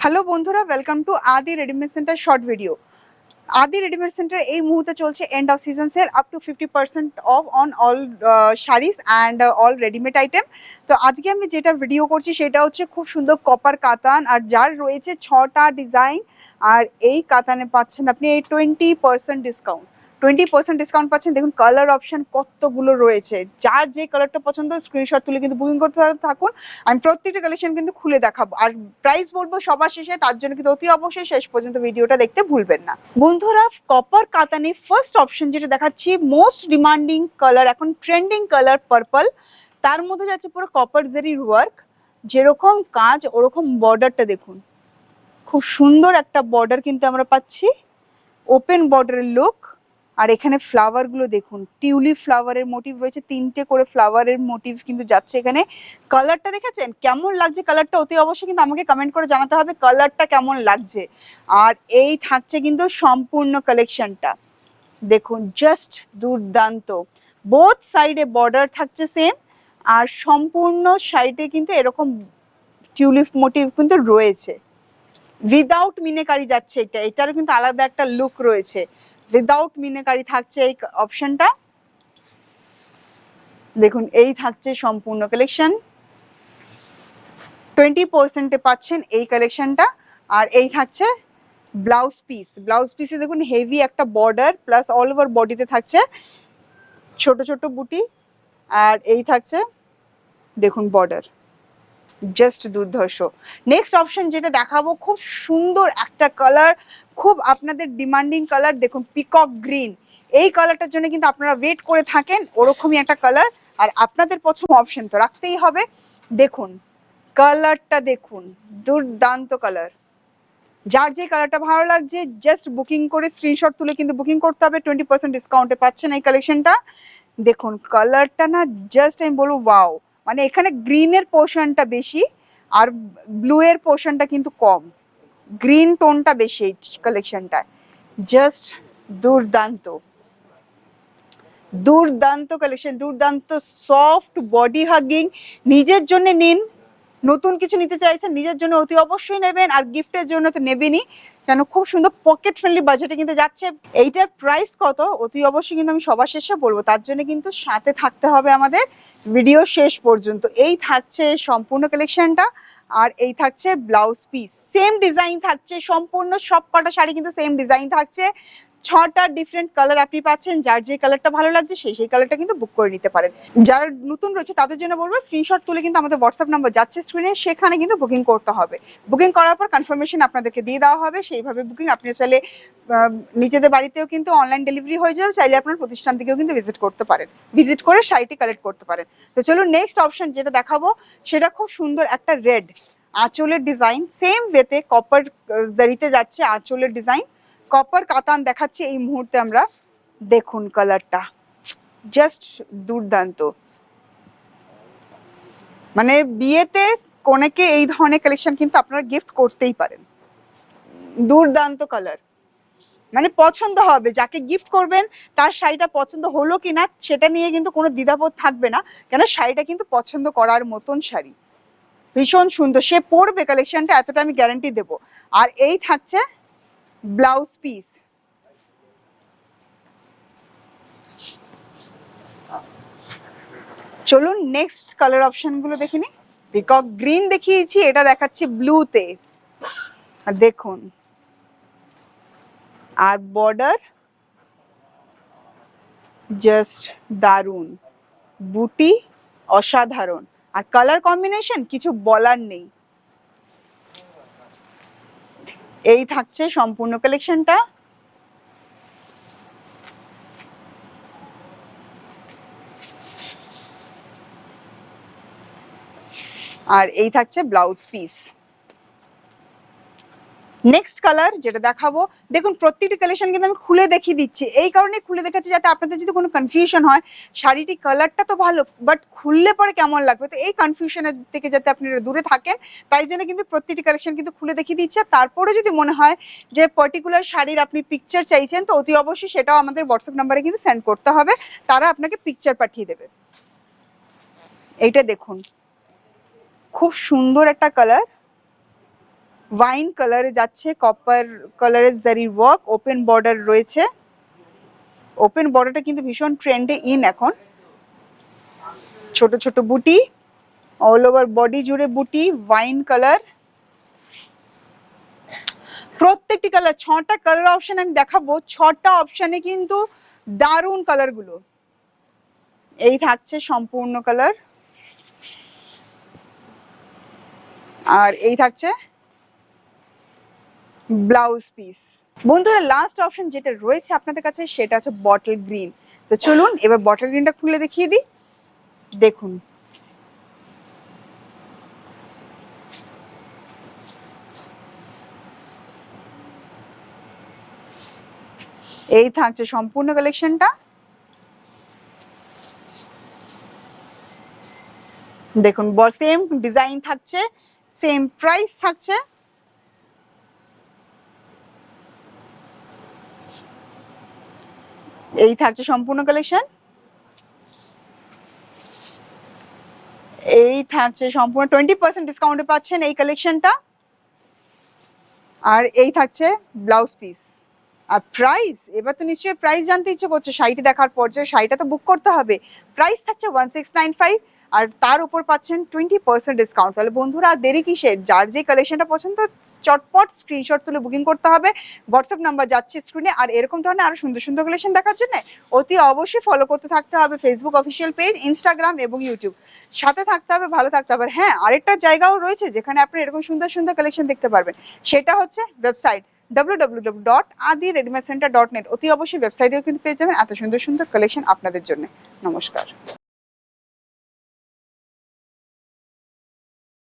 Hello বন্ধুরা welcome to Adi readymade centre short video Adi readymade centre এই মুহূর্তে চলছে end of season sale up to fifty percent off on all saris and all readymade item তো আজকে আমি যেটা video করছি সেটা হচ্ছে খুব সুন্দর কপার কাতান, আর যার রয়েছে ছটা ডিজাইন আর এই কাতানে পাচ্ছেন আপনি এই twenty percent discount twenty percent discount পাচ্ছেন। দেখুন কালার অপশন কতগুলো রয়েছে। যার যে কালারটা পছন্দ স্ক্রিনশট তুলে কিন্তু বুকিং করতে থাকুন। আমি প্রত্যেকটা কালেকশন কিন্তু খুলে দেখাবো। আর প্রাইস বলব সবার শেষে, তার জন্য কিন্তু অতি অবশ্যই শেষ পর্যন্ত ভিডিওটা দেখতে ভুলবেন না। বন্ধুরা কপার কাতানে ফার্স্ট অপশন যেটা দেখাচ্ছি মোস্ট ডিমান্ডিং কালার এখন ট্রেন্ডিং কালার পার্পল তার মধ্যে যাচ্ছে পুরো কপার জারির ওয়ার্ক যেরকম কাজ ওরকম বর্ডারটা দেখুন। খুব সুন্দর একটা বর্ডার কিন্তু আমরা পাচ্ছি। ওপেন বর্ডারের লুক আর এখানে ফ্লাওয়ারগুলো দেখুন টিউলিপ ফ্লাওয়ারের মোটিভ রয়েছে, তিনটে করে ফ্লাওয়ারের মোটিভ কিন্তু যাচ্ছে এখানে। কালারটা দেখেছেন? কেমন লাগছে কালারটা অতি অবশ্যই কিন্তু আমাকে কমেন্ট করে জানাতে হবে কালারটা কেমন লাগছে। আর এই থাকছে কিন্তু সম্পূর্ণ কালেকশনটা দেখুন জাস্ট দুর্দান্ত। বোথ সাইডে বর্ডার থাকছে সেম আর সম্পূর্ণ সাইডে কিন্তু এরকম টিউলিপ মোটিভ কিন্তু রয়েছে। উইদাউট মিনেকারি যাচ্ছে এটা, এটারও কিন্তু আলাদা একটা লুক রয়েছে। উইদাউট মিনেকারি থাকছে এই অপশনটা দেখুন, এই থাকছে সম্পূর্ণ কালেকশন টোয়েন্টি পার্সেন্টে পাচ্ছেন এই কালেকশনটা আর এই থাকছে ব্লাউজ পিস ব্লাউজ পিসে দেখুন হেভি একটা বর্ডার প্লাস অল ওভার বডিতে থাকছে ছোট ছোট বুটি। আর এই থাকছে, দেখুন বর্ডার জাস্ট দুর্ধর্ষ। নেক্সট অপশন যেটা দেখাবো, খুব সুন্দর একটা কালার খুব আপনাদের ডিমান্ডিং কালার দেখুন পিকক গ্রিন এই কালারটার জন্য কিন্তু আপনারা ওয়েট করে থাকেন, ওরকমই একটা কালার আর আপনাদের পছন্দ অপশন তো রাখতেই হবে। দেখুন কালারটা দেখুন, দুর্দান্ত কালার যার যে কালারটা ভালো লাগছে জাস্ট বুকিং করে স্ক্রিনশট তুলে কিন্তু বুকিং করতে হবে। টোয়েন্টি পার্সেন্ট ডিসকাউন্টে পাচ্ছেন এই কালেকশনটা দেখুন কালারটা না জাস্ট আমি বলব ওয়াও মানে এখানে গ্রিনের পোর্শনটা বেশি আর ব্লু এর পোর্শনটা কিন্তু কম। গ্রিন টোনটা বেশি এই কালেকশনটায় জাস্ট দুর্দান্ত। দুর্দান্ত কালেকশন দুর্দান্ত সফট বডি হাগিং নিজের জন্য নিন। নতুন কিছু নিতে চাইছেন, নিজের জন্য অতি অবশ্যই নেবেন আর গিফটের জন্য তো নেবেনই। কেন? খুব সুন্দর পকেট ফ্রেন্ডলি বাজেটে কিন্তু যাচ্ছে। এইটার প্রাইস কত? অতি অবশ্যই কিন্তু আমি সবার শেষে বলব। তার জন্য কিন্তু সাথে থাকতে হবে আমাদের ভিডিও শেষ পর্যন্ত। এই থাকছে সম্পূর্ণ কালেকশনটা আর এই থাকছে ব্লাউজ পিস সেম ডিজাইন থাকছে সম্পূর্ণ সব কটা শাড়ি কিন্তু সেম ডিজাইন থাকছে। ছটা ডিফারেন্ট কালার আপনি পাচ্ছেন, যার যে কালারটা ভালো লাগছে, সেই সেই কালারটা কিন্তু বুক করে নিতে পারেন। যারা নতুন রয়েছে, তাদের জন্য বলব স্ক্রিনশট তুলে কিন্তু আমাদের হোয়াটসঅ্যাপ নাম্বার যাচ্ছে স্ক্রিনে সেখানে কিন্তু বুকিং করতে হবে। বুকিং করার পর কনফার্মেশন আপনাদেরকে দিয়ে দেওয়া হবে, সেইভাবে বুকিং আপনি চাইলে নিজেদের বাড়িতেও কিন্তু অনলাইন ডেলিভারি হয়ে যাবে, চাইলে আপনার প্রতিষ্ঠান থেকেও কিন্তু ভিজিট করতে পারেন। ভিজিট করে শাড়িটি কালেক্ট করতে পারেন। তো চলুন নেক্সট অপশন যেটা দেখাবো, সেটা খুব সুন্দর একটা রেড আঁচলের ডিজাইন সেম ওয়েতে কপার জারিতে যাচ্ছে আঁচলের ডিজাইন কপার কাতান দেখাচ্ছি, এই মুহূর্তে আমরা দেখুন কালারটা জাস্ট দুর্দান্ত। মানে বিয়েতে কোনেকে এই ধরনের কালেকশন কিন্তু আপনারা গিফট করতেই পারেন। দুর্দান্ত কালার মানে পছন্দ হবে, যাকে গিফট করবেন, তার শাড়িটা পছন্দ হলো কি না সেটা নিয়ে কিন্তু কোনো দ্বিধাবোধ থাকবে না, কেন শাড়িটা কিন্তু পছন্দ করার মতন শাড়ি। ভীষণ সুন্দর। সে পরবে কালেকশনটা এতটা আমি গ্যারান্টি দেবো। আর এই থাকছে ব্লাউজ পিস। চলুন নেক্সট কালার অপশনগুলো দেখে নি পিকক গ্রিন দেখিয়েছি, এটা দেখাচ্ছি ব্লুতে আর দেখুন। আর বর্ডার জাস্ট দারুণ বুটি অসাধারণ। আর কালার কম্বিনেশন কিছু বলার নেই। এই থাকছে সম্পূর্ণ কালেকশনটা আর এই থাকছে ব্লাউজ পিস নেক্সট কালার যেটা দেখাবো, দেখুন প্রত্যেকটি কালেকশন কিন্তু আমি খুলে দেখিয়ে দিচ্ছি। এই কারণে খুলে দেখাচ্ছি যাতে আপনাদের যদি কোনো কনফিউশন হয়, শাড়িটি কালারটা তো ভালো বাট খুললে পরে কেমন লাগবে? তো এই কনফিউশনের থেকে যাতে আপনারা দূরে থাকেন, তাই জন্য কিন্তু প্রত্যেকটি কালেকশন কিন্তু খুলে দেখিয়ে দিচ্ছে। তারপরে যদি মনে হয় যে পার্টিকুলার শাড়ির আপনি পিকচার চাইছেন, তো অতি অবশ্যই সেটাও আমাদের হোয়াটসঅ্যাপ নাম্বারে কিন্তু সেন্ড করতে হবে। তারা আপনাকে পিকচার পাঠিয়ে দেবে। এইটা দেখুন। খুব সুন্দর একটা কালার ওয়াইন কালারে যাচ্ছে কপার কালারের জারি ওয়ার্ক ওপেন বর্ডার রয়েছে। ওপেন বর্ডারটা কিন্তু ভীষণ ট্রেন্ডে ইন এখন। ছোট ছোট বুটি অল ওভার বডি জুড়ে বুটি ওয়াইন কালার প্রত্যেকটি কালার ছটা কালার অপশন আমি দেখাবো। ছটা অপশনে কিন্তু দারুণ কালারগুলো এই থাকছে সম্পূর্ণ কালার আর এই থাকছে ব্লাউজ পিস। বন্ধুরা লাস্ট অপশন যেটা রয়েছে আপনাদের কাছে, সেটা হচ্ছে বটল গ্রিন তো চলুন, এবার বটল গ্রিনটা খুলে দেখিয়ে দিই। দেখুন। এই থাকছে সম্পূর্ণ কালেকশনটা দেখুন সেম ডিজাইন থাকছে সেম প্রাইস থাকছে। এই থাকছে সম্পূর্ণ কালেকশন এই থাকছে সম্পূর্ণ টোয়েন্টি পার্সেন্ট ডিসকাউন্টে পাচ্ছেন এই কালেকশনটা আর এই থাকছে ব্লাউজ পিস আর প্রাইস এবার তো নিশ্চয়ই প্রাইস জানতে ইচ্ছে করছে, শাড়িটি দেখার পর যে শাড়িটা তো বুক করতে হবে। প্রাইস থাকছে ওয়ান সিক্স নাইন ফাইভ আর তার উপর পাচ্ছেন টোয়েন্টি পার্সেন্ট ডিসকাউন্ট তাহলে বন্ধুরা, আর দেরি কিসের? যার যে কালেকশনটা পছন্দ, চটপট স্ক্রিনশট তুলে বুকিং করতে হবে। হোয়াটসঅ্যাপ নাম্বার যাচ্ছে স্ক্রিনে আর এরকম ধরনের আরও সুন্দর সুন্দর কালেকশন দেখার জন্য অতি অবশ্যই ফলো করতে থাকতে হবে ফেসবুক অফিসিয়াল পেজ ইনস্টাগ্রাম এবং ইউটিউব সাথে থাকতে হবে, ভালো থাকতে হবে। হ্যাঁ আরেকটা জায়গাও রয়েছে যেখানে আপনি এরকম সুন্দর সুন্দর কালেকশন দেখতে পারবেন। সেটা হচ্ছে website W dot Adi readymade centre dot net অতি অবশ্যই ওয়েবসাইটেও কিন্তু পেয়ে যাবেন এত সুন্দর সুন্দর কালেকশন আপনাদের জন্য। নমস্কার।